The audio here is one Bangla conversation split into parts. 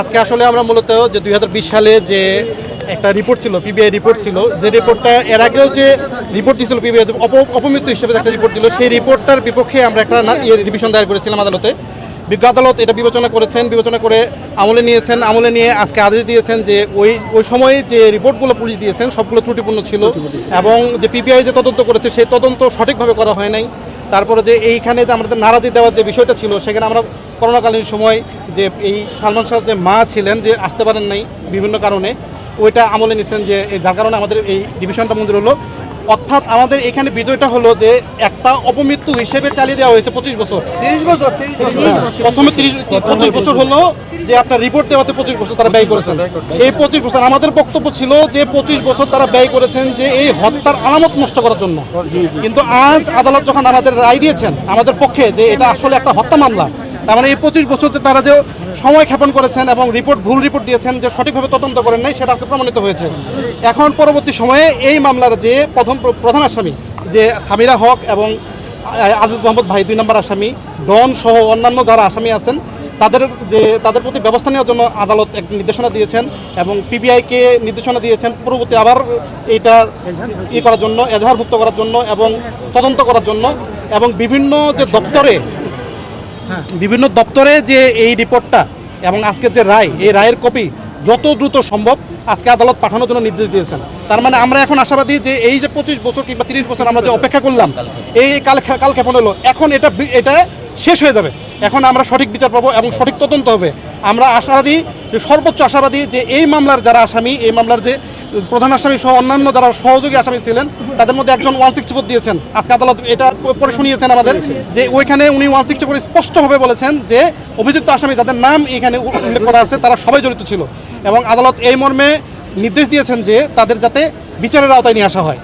আজকে আসলে আমরা মূলত যে দুই হাজার বিশ সালে যে একটা রিপোর্ট ছিল পিবিআই রিপোর্ট ছিল, যে রিপোর্টটা এর আগেও যে রিপোর্ট দিয়েছিল পিবিআই অপমৃত্যু হিসেবে একটা রিপোর্ট দিল, সেই রিপোর্টটার বিপক্ষে আমরা একটা রিভিশন দায়ের করেছিলাম আদালতে। বিজ্ঞ আদালত এটা বিবেচনা করেছেন, বিবেচনা করে আমলে নিয়েছেন, আমলে নিয়ে আজকে আদেশ দিয়েছেন যে ওই ওই সময়ে যে রিপোর্টগুলো পুলিশ দিয়েছেন, সবগুলো ত্রুটিপূর্ণ ছিল এবং যে পিবিআই যে তদন্ত করেছে, সেই তদন্ত সঠিকভাবে করা হয় নাই। তারপরে যে এইখানে যে আমাদের নারাজি দেওয়ার যে বিষয়টা ছিল, সেখানে আমরা করোনাকালীন সময় যে এই সালমান শাহ যে মা ছিলেন যে আসতে পারেন নাই বিভিন্ন কারণে ওইটা আমলে নিচ্ছেন যে এই যার কারণে আমাদের এই ডিভিশনটা মঞ্জুর হলো। অর্থাৎ আমাদের এখানে বিজয়টা হলো যে একটা অপমৃত্যু হিসেবে চালিয়ে দেওয়া হয়েছে পঁচিশ বছর। তিরিশ বছর প্রথমে তিরিশ পঁচিশ বছর হলো যে আপনার রিপোর্ট দেওয়াতে পঁচিশ বছর তারা ব্যয় করেছেন। এই পঁচিশ বছর আমাদের বক্তব্য ছিল যে পঁচিশ বছর তারা ব্যয় করেছেন যে এই হত্যার আলামত নষ্ট করার জন্য। কিন্তু আজ আদালত যখন আমাদের রায় দিয়েছেন আমাদের পক্ষে যে এটা আসলে একটা হত্যা মামলা তার মানে এই পঁচিশ বছর যে তারা যে সময় ক্ষেপণ করেছেন এবং রিপোর্ট, ভুল রিপোর্ট দিয়েছেন যে সঠিকভাবে তদন্ত করেন নাই, সেটা আজকে প্রমাণিত হয়েছে। এখন পরবর্তী সময়ে এই মামলার যে প্রথম প্রধান আসামি, যে সামিরা হক এবং আজিজ মোহাম্মদ ভাই, দুই নম্বর আসামি, ডন সহ অন্যান্য যারা আসামি আছেন, তাদের যে, তাদের প্রতি ব্যবস্থা নেওয়ার জন্য আদালত এক নির্দেশনা দিয়েছেন এবং পিবিআইকে নির্দেশনা দিয়েছেন পরবর্তী আবার এইটা ই করার জন্য, এজাহারভুক্ত করার জন্য এবং তদন্ত করার জন্য এবং বিভিন্ন যে দপ্তরে বিভিন্ন দপ্তরে যে এই রিপোর্টটা এবং আজকের যে রায়, এই রায়ের কপি যত দ্রুত সম্ভব আজকে আদালত পাঠানোর জন্য নির্দেশ দিয়েছেন। তার মানে আমরা এখন আশাবাদী যে এই যে পঁচিশ বছর কিংবা তিরিশ বছর আমরা যে অপেক্ষা করলাম, এই কাল কাল ক্ষেপণ হলো, এখন এটা এটা শেষ হয়ে যাবে। এখন আমরা সঠিক বিচার পাবো এবং সঠিক তদন্ত হবে। আমরা আশাবাদী যে সর্বোচ্চ আশাবাদী যে এই মামলার যারা আসামি, এই মামলার যে প্রধান আসামি সহ অন্যান্য যারা সহযোগী আসামি ছিলেন, তাদের মধ্যে একজন ওয়ান সিক্সটি ফোর দিয়েছেন। আজকে আদালত এটা পরে শুনিয়েছেন আমাদের, যে ওইখানে উনি ওয়ান সিক্সটি ফোর স্পষ্টভাবে বলেছেন যে অভিযুক্ত আসামি যাদের নাম এখানে উল্লেখ করা আছে, তারা সবাই জড়িত ছিল। এবং আদালত এই মর্মে নির্দেশ দিয়েছেন যে তাদের যাতে বিচারের আওতায় নিয়ে আসা হয়।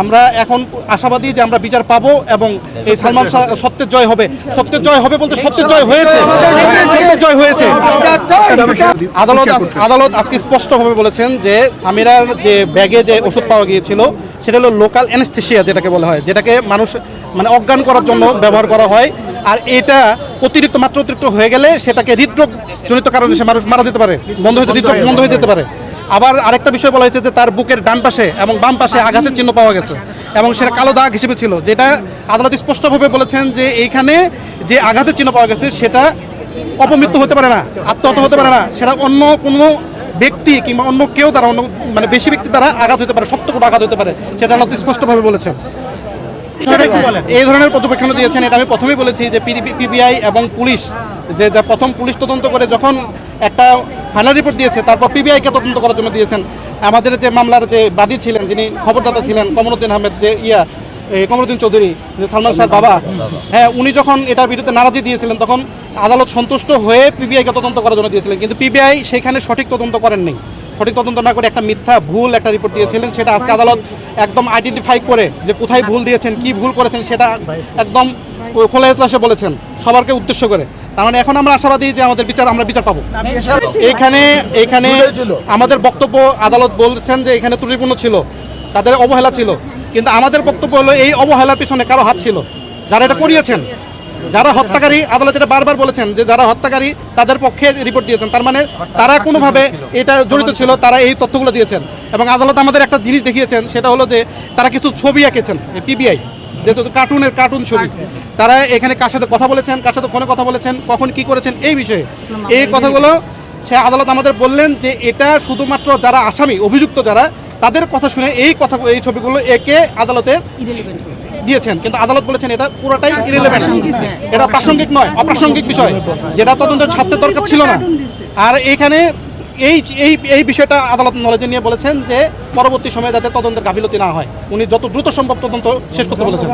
আমরা এখন আশাবাদী যে আমরা বিচার পাবো এবং এই সালমান শাহ সত্যের জয় হবে। সত্যের জয় হবে বলতে সত্যের জয় হয়েছে। সত্যের জয় হয়েছে। আদালত আদালত আজকে স্পষ্টভাবে বলেছেন যে সামিরার যে ব্যাগে যে ওষুধ পাওয়া গিয়েছিল, সেটা হলো লোকাল অ্যানেস্থেশিয়া যেটাকে বলা হয়, যেটাকে মানুষ মানে অজ্ঞান করার জন্য ব্যবহার করা হয়। আর এটা অতিরিক্ত, মাত্রা অতিরিক্ত হয়ে গেলে সেটাকে হৃদরোগ জনিত কারণে সে মানুষ মারা যেতে পারে, বন্ধ হয়ে হৃদরোগ বন্ধ হয়ে যেতে পারে। আবার আরেকটা বিষয় বলা হয়েছে যে তার বুকের ডান পাশে এবং বাম পাশে আঘাতের চিহ্ন পাওয়া গেছে এবং সেটা কালো দাগ হিসেবে ছিল যেটা আদালত স্পষ্টভাবে বলেছেন যে এইখানে যে আঘাতের চিহ্ন পাওয়া গেছে সেটা অপমৃত্যু হতে পারে না আত্মহত্যা হতে পারে না সেটা অন্য কোনো ব্যক্তি কিংবা অন্য কেউ দ্বারা অন্য মানে বেশি ব্যক্তি দ্বারা আঘাত হতে পারে সত্য কোনো আঘাত হতে পারে সেটা আল্লাহ স্পষ্টভাবে বলেছেন। এই ধরনের পর্যবেক্ষণ দিয়েছেন এটা আমি প্রথমেই বলেছি যে পিবিআই এবং পুলিশ যে যা প্রথম পুলিশ তদন্ত করে যখন একটা ফাইনাল রিপোর্ট দিয়েছে, তারপর পিবিআইকে তদন্ত করার জন্য দিয়েছেন। আমাদের যে মামলার যে বাদী ছিলেন, যিনি খবরদাতা ছিলেন, কমরুদ্দিন আহমেদ, যে ইয়া কমরুদ্দিন চৌধুরী, যে সালমান শাহ বাবা হ্যাঁ উনি যখন এটার বিরুদ্ধে নারাজি দিয়েছিলেন, তখন আদালত সন্তুষ্ট হয়ে পিবিআইকে তদন্ত করার জন্য দিয়েছিলেন। কিন্তু পিবিআই সেখানে সঠিক তদন্ত করেননি। সঠিক তদন্ত না করে একটা মিথ্যা ভুল একটা রিপোর্ট দিয়েছিলেন, সেটা আজকে আদালত একদম আইডেন্টিফাই করে যে কোথায় ভুল দিয়েছেন, কি ভুল করেছেন, সেটা একদম খোলা এতলাসে বলেছেন সবারকে উদ্দেশ্য করে। তার মানে এখন আমরা আশাবাদী যে আমাদের বিচার আমরা বিচার পাবো। এখানে এখানে আমাদের বক্তব্য আদালত বলছেন যে এখানে ত্রুটিপূর্ণ ছিল তাদের অবহেলা ছিল। কিন্তু আমাদের বক্তব্য হলো এই অবহেলার পিছনে কারও হাত ছিল যারা এটা করিয়েছেন। যারা হত্যাকারী আদালত এটা বারবার বলেছেন যে যারা হত্যাকারী তাদের পক্ষে রিপোর্ট দিয়েছেন। তার মানে তারা কোনোভাবে এটা জড়িত ছিল তারা এই তথ্যগুলো দিয়েছেন। এবং আদালত আমাদের একটা জিনিস দেখিয়েছেন সেটা হলো যে তারা কিছু ছবি এঁকেছেন পিবিআই যেহেতু কার্টুনের কার্টুন ছবি। তারা এখানে কার সাথে কথা বলেছেন কার সাথে ফোনে কথা বলেছেন কখন কি করেছেন এই বিষয়ে। এই কথাগুলো সে আদালত আমাদের বললেন যে এটা শুধুমাত্র যারা আসামি অভিযুক্ত যারা তাদের কথা শুনে এই কথা এই ছবিগুলো একে আদালতে দিয়েছেন। কিন্তু আদালত বলেছেন এটা পুরোটাই ইরেলেভেন্ট এটা প্রাসঙ্গিক নয় অপ্রাসঙ্গিক বিষয়। যেটা তদন্তের ছাত্রের দরকার ছিল না। আর এইখানে এই এই এই বিষয়টা আদালত নলেজে নিয়ে বলেছেন যে পরবর্তী সময়ে যাতে তদন্তের গাফিলতি না হয়। উনি যত দ্রুত সম্ভব তদন্ত শেষ করতে বলেছেন।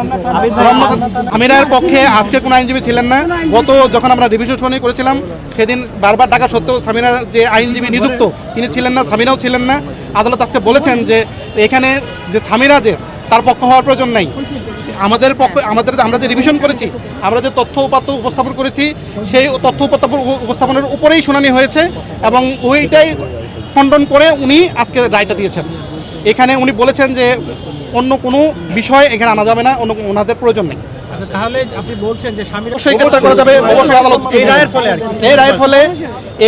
আমিরার পক্ষে আজকে কোনো আইনজীবী ছিলেন না। গত যখন আমরা রিভিশন শুনানি করেছিলাম, সেদিন বারবার ডাকা সত্ত্বেও সামিনার যে আইনজীবী নিযুক্ত, তিনি ছিলেন না, সামিনাও ছিলেন না। আদালত আজকে বলেছেন যে এখানে যে সামিরা যে, তার পক্ষ হওয়ার প্রয়োজন নাই। আমাদের পক্ষ আমাদের আমরা যে রিভিশন করেছি, আমরা যে তথ্য উপাত্ত উপস্থাপন করেছি, সেই তথ্য উপাত্ত উপস্থাপনের উপরেই শুনানি হয়েছে এবং ওইটাই খণ্ডন করে উনি আজকে রায়টা দিয়েছেন। এখানে উনি বলেছেন যে অন্য কোনো বিষয় এখানে আনা যাবে না, অন্য ওনাদের প্রয়োজন নেই। তাহলে আপনি বলছেন যে স্বামীর অবশ্যই গ্রেপ্তার করা যাবে অবশ্যই আদালত এই রায়ের ফলে আর কি। এই রায়ের ফলে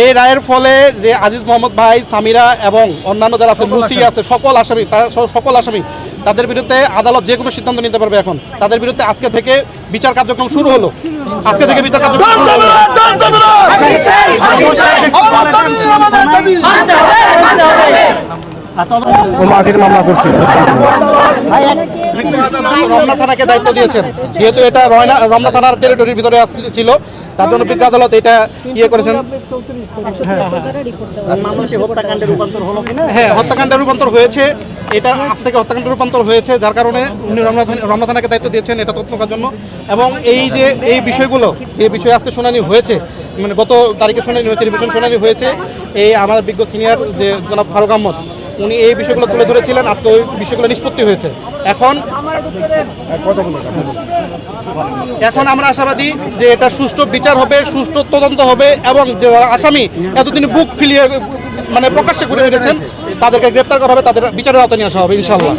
এই রায়ের ফলে যে আজিজ মোহাম্মদ ভাই সামিরা এবং অন্যান্য যারা আছে লুসি আছে সকল আসামি তারা সকল আসামি তাদের বিরুদ্ধে আদালত যে কোনো সিদ্ধান্ত নিতে পারবে এখন তাদের বিরুদ্ধে আজকে থেকে বিচার কার্যক্রম শুরু হলো আজকে থেকে বিচার কার্যক্রম শুরু হলো রমনা থানাকে দায়িত্ব দিয়েছেন। যেহেতু এটা রয়না রমনা থানার ছিল, তার জন্য আদালত এটা ইয়ে করেছেন। হ্যাঁ রূপান্তর হয়েছে। এটা আজ থেকে রূপান্তর হয়েছে, যার কারণে উনি রমনা থানাকে দায়িত্ব দিয়েছেন এটা তথ্য করার জন্য। এবং এই যে, এই বিষয়গুলো, যে বিষয়ে আজকে শুনানি হয়েছে মানে গত তারিখে শুনানি হয়েছে, রিভিশন শুনানি হয়েছে, এই আমার বিজ্ঞ সিনিয়র যে জনাব ফারুক আহমদ উনি এই বিষয়গুলো তুলে ধরেছিলেন, আজকে ওই বিষয়গুলো নিষ্পত্তি হয়েছে। এখন এখন আমরা আশাবাদী যে এটা সুষ্ঠু বিচার হবে, সুষ্ঠু তদন্ত হবে এবং যে আসামি এতদিন বুক ফিলিয়ে মানে প্রকাশ্যে করে বেড়েছেন তাদেরকে গ্রেপ্তার করা হবে, তাদের বিচারের আওতায় নিয়ে আসা হবে ইনশাল্লাহ